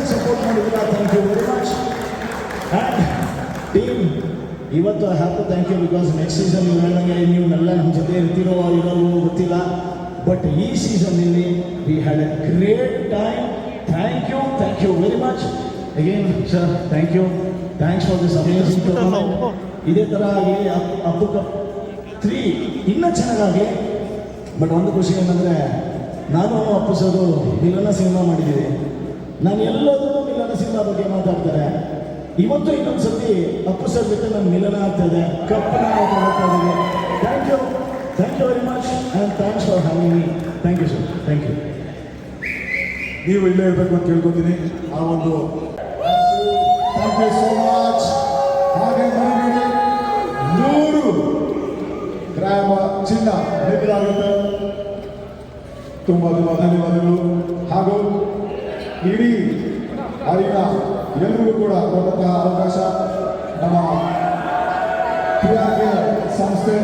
ಆಗಿ ಸಪೋರ್ಟ್ ಮಾಡಿದ್ದೀರಾ thank you very much team ಇವತ್ತು I have to thank you because next season ನೀವು ಹೇಳಿದಂಗೆ ನೀವೆಲ್ಲ ನಮ್ಮ ಜೊತೆ ಇರ್ತೀರೋ ಇರೋಲ್ವೋ ಗೊತ್ತಿಲ್ಲ. ಬಟ್ ಈ ಸೀಸನ್ನಲ್ಲಿ we had a great time thank you thank you very much again sir thank you thanks for this tournament ಇದೇ ಥರ ಆಗಲಿ ಅಪ್ಪು ಕಪ್ ತ್ರೀ ಇನ್ನೂ ಚೆನ್ನಾಗಾಗಲಿ ಬಟ್ ಒಂದು ಖುಷಿ ಏನಂದರೆ ನಾನು ಅಪ್ಪು ಸರು ಇಲ್ಲೆಲ್ಲ ಸಿನಿಮಾ ಮಾಡಿದ್ದೀವಿ ನಾನು ಎಲ್ಲದನ್ನೂ ಮಿಲನ ಸಿನಿಮಾ ಬಗ್ಗೆ ಮಾತಾಡ್ತಾರೆ. ಇವತ್ತು ಇನ್ನೊಂದು ಸತಿ ಅಪ್ಪು ಸರ್ ಜೊತೆ ನನ್ನ ಮಿಲನ ಆಗ್ತದೆ. ಕಪ್ಪನ ಮಾತಾಡ್ತಾ thank you thank you very much and thanks for having me thank you sir thank you ನೀವು ಇಲ್ಲೇ ಇರಬೇಕು ಅಂತ ಕೇಳ್ಕೊತೀನಿ ಆ ಒಂದು ಥ್ಯಾಂಕ್ ಯು ಸೋ ಮಚ್ ಹಾಗೆ ಮರಿಬೇಡಿ ನೂರು ಗ್ರಾಮ ಚಿನ್ನ ನಿಮ್ಮದಾಗುತ್ತೆ ತುಂಬ ತುಂಬ ಧನ್ಯವಾದಗಳು. ಹಾಗೂ ಇಡೀ ಅಲ್ಲಿನ ಎಲ್ಲರಿಗೂ ಕೂಡ ಕೊಟ್ಟಂತಹ ಅವಕಾಶ ನಮ್ಮ ಪಿ ಸಂಸ್ಥೆ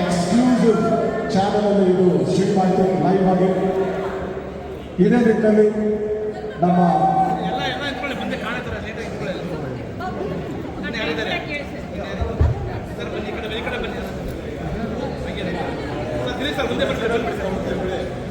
ಎಕ್ಸ್ಕ್ಲೂಸಿವ್ ಚಾನಲ್ ಅಲ್ಲಿ ಇದು ಸ್ಟ್ರೀಟ್ ಮಾಡಿದೆ ಲೈವ್ ಆಗಿ. ಇದೇ ರೀತಿಯಲ್ಲಿ ನಮ್ಮ ಸರ್ ಮುಂದೆ ಬರ್ತೀವಿ